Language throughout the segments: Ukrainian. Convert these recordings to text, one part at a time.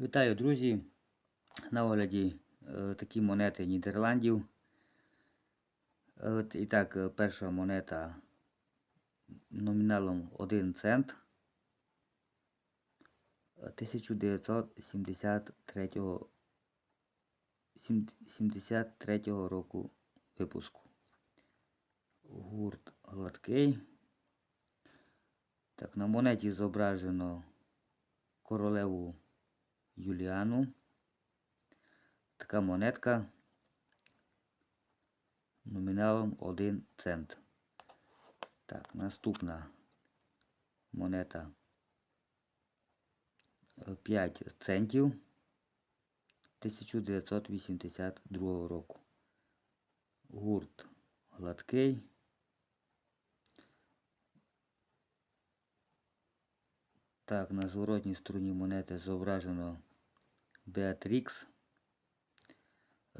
Вітаю, друзі! На огляді е, такі монети Нідерландів. Е, От, і так, е, перша монета номіналом 1 цент е, 1973 73 року випуску. Гурт гладкий. Так, на монеті зображено королеву Юліану. Така монетка номіналом 1 цент. Так, наступна монета е, 5 центів 1982 року. Гурт гладкий. Так, на зворотній стороні монети зображено Беатрікс.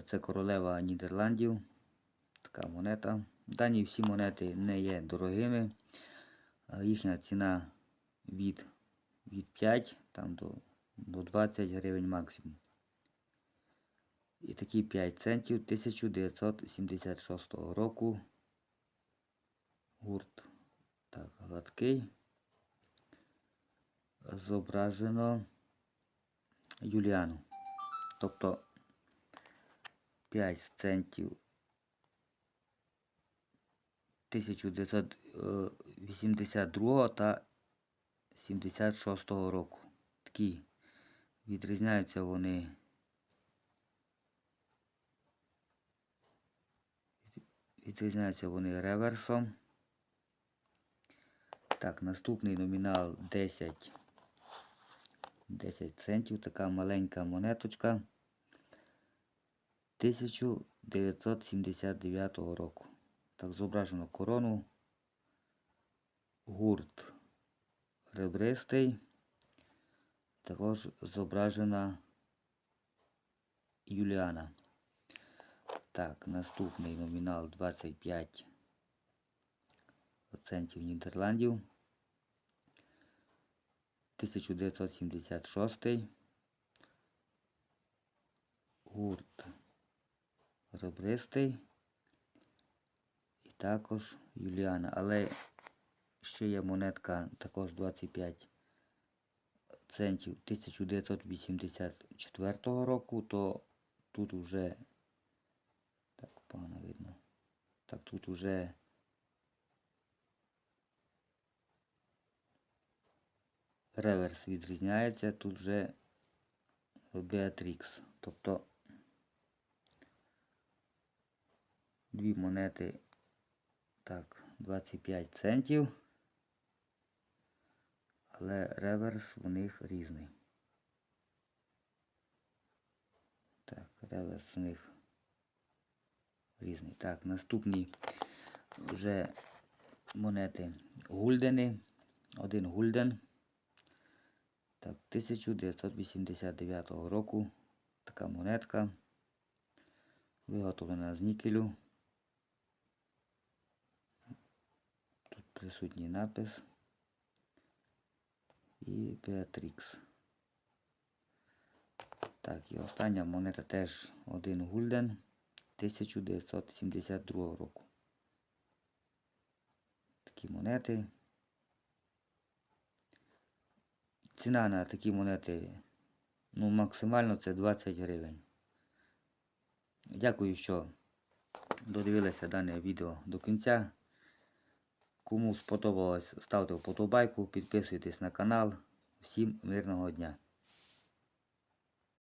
Це королева Нідерландів. Така монета. Дані всі монети не є дорогими. Їхня ціна від, від 5 там, до, до 20 гривень максимум. І такі 5 центів 1976 року. Гурт так, гладкий. Зображено Юліану. Тобто 5 центів 1982 та 76 року. Такі відрізняються вони. Відрізняються вони реверсом. Так, наступний номінал 10. 10 центів. Така маленька монеточка. 1979 року. Так, зображено корону. Гурт ребристий. Також зображена Юліана. Так, наступний номінал 25 центів Нідерландів. 1976. Гурт ребристий. І також Юліана. Але ще є монетка також 25 центів 1984 року, то тут уже так погано видно. Так тут уже реверс відрізняється, тут вже Beatrix. Тобто дві монети, так, 25 центів, але реверс у них різний. Так, реверс у них різний. Так, наступні вже монети гульдени. Один гульден. Так, 1989 року така монетка. Виготовлена з нікелю. Тут присутній напис. І Beatrix. Так, і остання монета теж один гульден 1972 року. Такі монети. Ціна на такі монети ну, максимально це 20 гривень. Дякую, що додивилися дане відео до кінця. Кому сподобалось, ставте вподобайку, підписуйтесь на канал. Всім мирного дня!